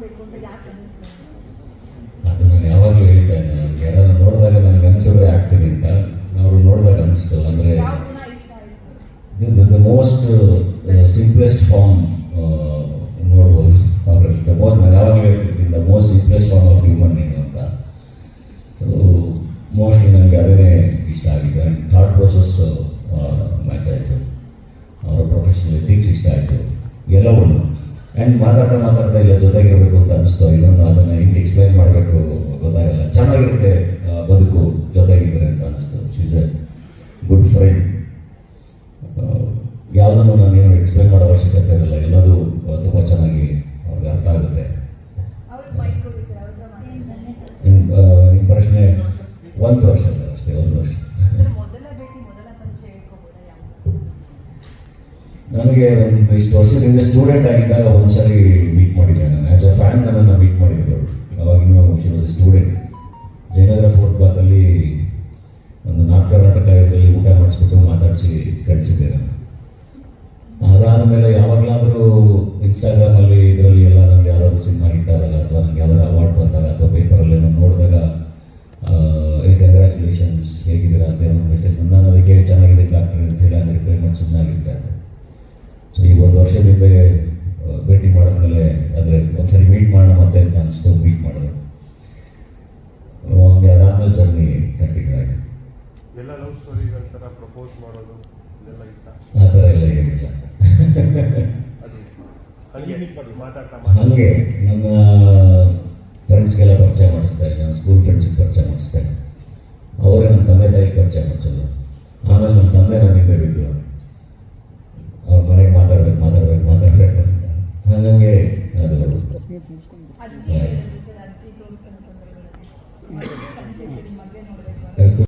ಮಾಡಬೇಕು ಅಂತ ಯಾಕೆ ಅನ್ನಿಸ್ತು? ಅದು ನಾನು ಯಾವಾಗಲೂ ಹೇಳ್ತಾ ಇದ್ದೆ ನನಗೆ ಯಾರಾದ್ರೂ ನೋಡಿದಾಗ ನನಗೆ ಅನ್ಸಿದ್ರೆ ಆಗ್ತೀನಿ ಅಂತ. ಅವರು ನೋಡಿದಾಗ ಅನಿಸ್ತು ಅಂದರೆ ದ ಮೋಸ್ಟ್ ಸಿಂಪ್ಲೆಸ್ಟ್ ಫಾರ್ಮ್ ನೋಡ್ಬೋದು. ಅವರಲ್ಲಿ ದ ಮೋಸ್ಟ್ ನಾನು ಯಾವಾಗಲೂ ಹೇಳ್ತಿರ್ತೀನಿ the most simplest form of human ಏನು ಅಂತ. ಸೊ ಮೋಸ್ಟ್ಲಿ ನನಗೆ ಅದೇ ಇಷ್ಟ ಆಗಿದೆ. ಆ್ಯಂಡ್ ಥಾಟ್ ಪ್ರೊಸೆಸ್ ಮ್ಯಾಚ್ ಆಯಿತು. ಅವರ ಪ್ರೊಫೆಷನಲ್ ಎಥಿಕ್ಸ್ ಇಷ್ಟ ಆಯಿತು. ಎಲ್ಲವೂ ಆ್ಯಂಡ್ ಮಾತಾಡ್ತಾ ಮಾತಾಡ್ತಾ ಇಲ್ಲ ಜೊತೆಗಿರಬೇಕು ಅಂತ ಅನಿಸ್ತು. ಇನ್ನೊಂದು ಅದನ್ನು ಹಿಂಗೆ ಎಕ್ಸ್ಪ್ಲೈನ್ ಮಾಡಬೇಕು ಗೊತ್ತಾಗಲ್ಲ. ಚೆನ್ನಾಗಿರುತ್ತೆ ಬದುಕು ಜೊತೆಗಿದ್ರೆ ಅಂತ ಅನಿಸ್ತು. ಶೀಸ್ ಎ ಗುಡ್ ಫ್ರೆಂಡ್ ಯಾವುದನ್ನು ನಾನೇನು ಎಕ್ಸ್ಪ್ಲೈನ್ ಮಾಡೋ ಅವಶ್ಯಕತೆ ಇರಲ್ಲ. ಎಲ್ಲದೂ ತುಂಬ ಚೆನ್ನಾಗಿ ಅವ್ರಿಗೆ ಅರ್ಥ ಆಗುತ್ತೆ. ನಿಮ್ಮ ಪ್ರಶ್ನೆ ಒಂದು ವರ್ಷ ಅಷ್ಟೇ ಒಂದು ವರ್ಷ. ನನಗೆ ಒಂದು ಇಷ್ಟು ವರ್ಷದಿಂದ ಸ್ಟೂಡೆಂಟ್ ಆಗಿದ್ದಾಗ ಒಂದ್ಸರಿ ಮೀಟ್ ಮಾಡಿದ್ದೆ ನಾನು. ಆ್ಯಸ್ ಅ ಫ್ಯಾನ್ ನನ್ನನ್ನು ಮೀಟ್ ಮಾಡಿದ್ದೆ ಅವಾಗಿನ್ನೂ she was a student Jayanagar fourth ಬಾತಲ್ಲಿ ಒಂದು ನಾರ್ತ್ ಕರ್ನಾಟಕ ಇದರಲ್ಲಿ ಊಟ ಮಾಡಿಸ್ಬಿಟ್ಟು ಮಾತಾಡಿಸಿ ಕಳಿಸಿದ್ದೆ ನಾನು. ಅದಾದಮೇಲೆ ಯಾವಾಗಲಾದರೂ ಇನ್ಸ್ಟಾಗ್ರಾಮಲ್ಲಿ ಇದರಲ್ಲಿ ಎಲ್ಲ ನನಗೆ ಯಾವ್ದಾದ್ರು ಸಿನಿಮಾ ಹಿಟ್ ಆದಾಗ ಅಥವಾ ನನಗೆ ಯಾವ್ದಾದ್ರು ಅವಾರ್ಡ್ ಬಂದಾಗ ಅಥವಾ ಪೇಪರಲ್ಲಿ ಏನೋ ನೋಡಿದಾಗ ಏ ಕಂಗ್ರ್ಯಾಚುಲೇಷನ್ಸ್ ಹೇಗಿದ್ದೀರಾ? ಅಂತ ಏನೋ ಮೆಸೇಜ್ ನಾನು ಅದಕ್ಕೆ ಚೆನ್ನಾಗಿದೆ ಡಾಕ್ಟರ್ ಅಂತೇಳಿ ಅಂದರೆ ಪೇಮೆಂಟ್ ಮಾಡಿ ಸುಮ್ಮನಾಗಿರ್ತಾ ಇದ್ದೆ ಸೊ ಈಗ ಒಂದು ವರ್ಷದ ಹಿಂದೆ ಭೇಟಿ ಮಾಡಿದ್ಮೇಲೆ ಅಂದರೆ ಒಂದ್ಸರಿ ಮೀಟ್ ಮಾಡೋಣ ಮತ್ತೆ ಅಂತ ಅನಿಸ್ತು ಮೀಟ್ ಮಾಡಿದೆ. ಹಂಗೆ ಅದಾದ್ಮೇಲೆ ಜರ್ನಿ ಕಂಟಿನ್ಯೂ ಆಯಿತು. ಎಲ್ಲ ಲವ್ ಥರ ಪ್ರಪೋಸ್ ಮಾಡೋದು ಆ ಥರ ಎಲ್ಲ ಏನಿಲ್ಲ. ಅದು. ಹಂಗೆ ನನ್ನ ಫ್ರೆಂಡ್ಸ್ಗೆಲ್ಲ ಪರಿಚಯ ಮಾಡಿಸ್ತಾರೆ ನನ್ನ ಸ್ಕೂಲ್ ಫ್ರೆಂಡ್ಸಿಗೆ ಪರಿಚಯ ಮಾಡಿಸ್ತಾರೆ ಅವರೇ ನನ್ನ ತಂದೆ ತಾಯಿಗೆ ಪರಿಚಯ ಮಾಡಿಸೋದು. ಆಮೇಲೆ ನನ್ನ ತಂದೆ ನನ್ನಿಂದ ಬಿದ್ದು. ಹಾಗಂಗೆ ಅದು